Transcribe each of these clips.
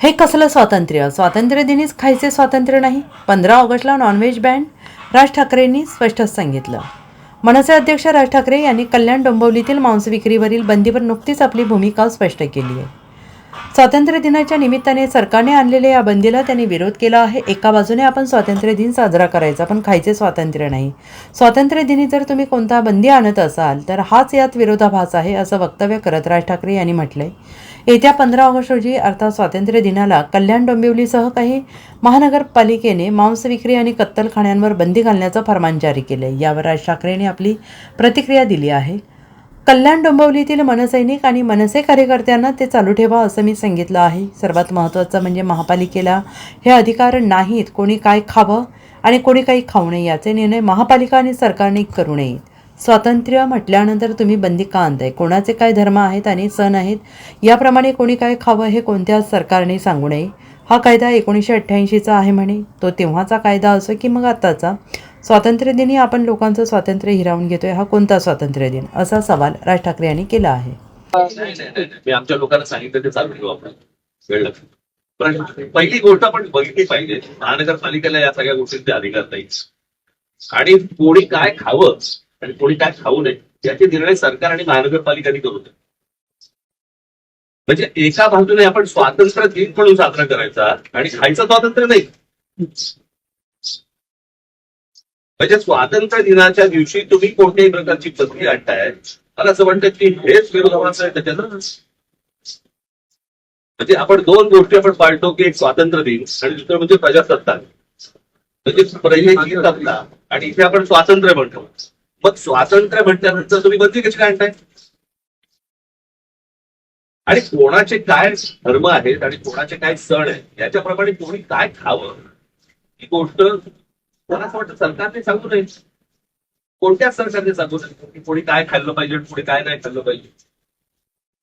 हे कसलं स्वातंत्र्य? स्वातंत्र्य दिनीच खायचे स्वातंत्र्य नाही? पंधरा ऑगस्टला नॉनव्हेज बॅन राज ठाकरेंनी स्पष्टच सांगितलं. मनसे अध्यक्ष राज ठाकरे यांनी कल्याण डोंबिवलीतील मांस विक्रीवरील बंदीवर नुकतीच आपली भूमिका स्पष्ट केली आहे. स्वातंत्र्य दिनाच्या निमित्ताने सरकारने आणलेल्या या बंदीला त्यांनी विरोध केला आहे. एका बाजूने आपण स्वातंत्र्य दिन साजरा करायचा पण खायचे स्वातंत्र्य नाही. स्वातंत्र्य दिनी जर तुम्ही कोणता बंदी आणत असाल तर हाच यात विरोधाभास आहे असं वक्तव्य करत राज ठाकरे यांनी म्हटलंय. येत्या पंधरा ऑगस्ट रोजी अर्थात स्वातंत्र्य दिनाला कल्याण डोंबिवलीसह काही महानगरपालिकेने मांस विक्री आणि कत्तलखान्यांवर बंदी घालण्याचं फरमान जारी केलं यावर राज ठाकरेंनी आपली प्रतिक्रिया दिली आहे. कल्याण डोंबिवलीतील मनसैनिक आणि मनसे कार्यकर्त्यांना ते चालू ठेवा असं मी सांगितलं आहे. सर्वात महत्त्वाचं म्हणजे महापालिकेला हे अधिकार नाहीत. कोणी काय खावं आणि कोणी काही खाऊ नये याचे निर्णय महापालिका आणि सरकारने करू नयेत. स्वातंत्र्य म्हटल्यानंतर तुम्ही बंदी का आणताय? कोणाचे काय धर्म आहेत आणि सण आहेत? याप्रमाणे कोणी काय खावं हे कोणत्या सरकारने सांगू नये? हा कायदा एकोणीसशे अठ्ठ्याऐंशीचा आहे म्हणे. तो तेव्हाचा कायदा असो की मग आत्ताचा? स्वातंत्र्य दिनी आपण लोकांचं स्वातंत्र्य हिरावून घेतोय. हा कोणता स्वातंत्र्य दिन? असा सवाल राज ठाकरे यांनी केला आहे. मी आमच्या लोकांना सांगितलं ते चालू ठेवू आपण. वेळ पण पहिली गोष्ट आपण बघितली पाहिजे महानगरपालिकेला या सगळ्या गोष्टींचे अधिकार नाहीच आणि कोणी काय खावं आणि कोणी काय खाऊ नये याचे निर्णय सरकार आणि महानगरपालिकांनी करू नये. म्हणजे एका बाजूने आपण स्वातंत्र्य दिन म्हणून साजरा करायचा आणि खायचं स्वातंत्र्य नाही. म्हणजे स्वातंत्र्य दिनाच्या दिवशी तुम्ही कोणत्याही प्रकारची बंदी आणताय मला असं वाटतं की हेच विरोधाभास आहे त्याच्यानं म्हणजे आपण दोन गोष्टी आपण पाळतो की एक स्वातंत्र्य दिन आणि दुसरं म्हणजे प्रजासत्ताक. म्हणजे पहिले सत्ता आणि इथे आपण स्वातंत्र्य म्हणतो. मग स्वातंत्र्य म्हटल्यानंतर तुम्ही बंदी कशी काय आणताय? आणि कोणाचे काय धर्म आहेत आणि कोणाचे काय सण आहेत याच्याप्रमाणे कोणी काय खावं ही गोष्ट मला असं वाटतं सरकारने सांगू नये. कोणत्याच सरकारने सांगू नये की कोणी काय खाल्लं पाहिजे आणि कोणी काय नाही खाल्लं पाहिजे?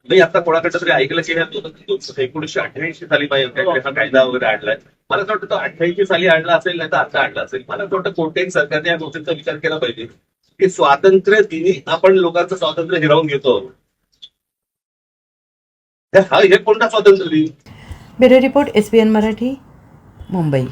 मी आता कोणाकडे तरी ऐकलं की एकोणीशे दोन- अठ्ठ्याऐंशी साली पाहिजे हा कायदा वगैरे आणलाय मला असं वाटतं तो अठ्ठ्याऐंशी साली आणला असेल नाही तर आता आणला असेल. मला असं वाटतं कोणत्याही सरकारने या गोष्टीचा विचार केला पाहिजे. की स्वातंत्र्य दिनी आपण लोकांचं स्वातंत्र्य हिरावून घेतो. हे- हा हे कोणता स्वातंत्र्य दिन? Bureau report S Marathi Mumbai.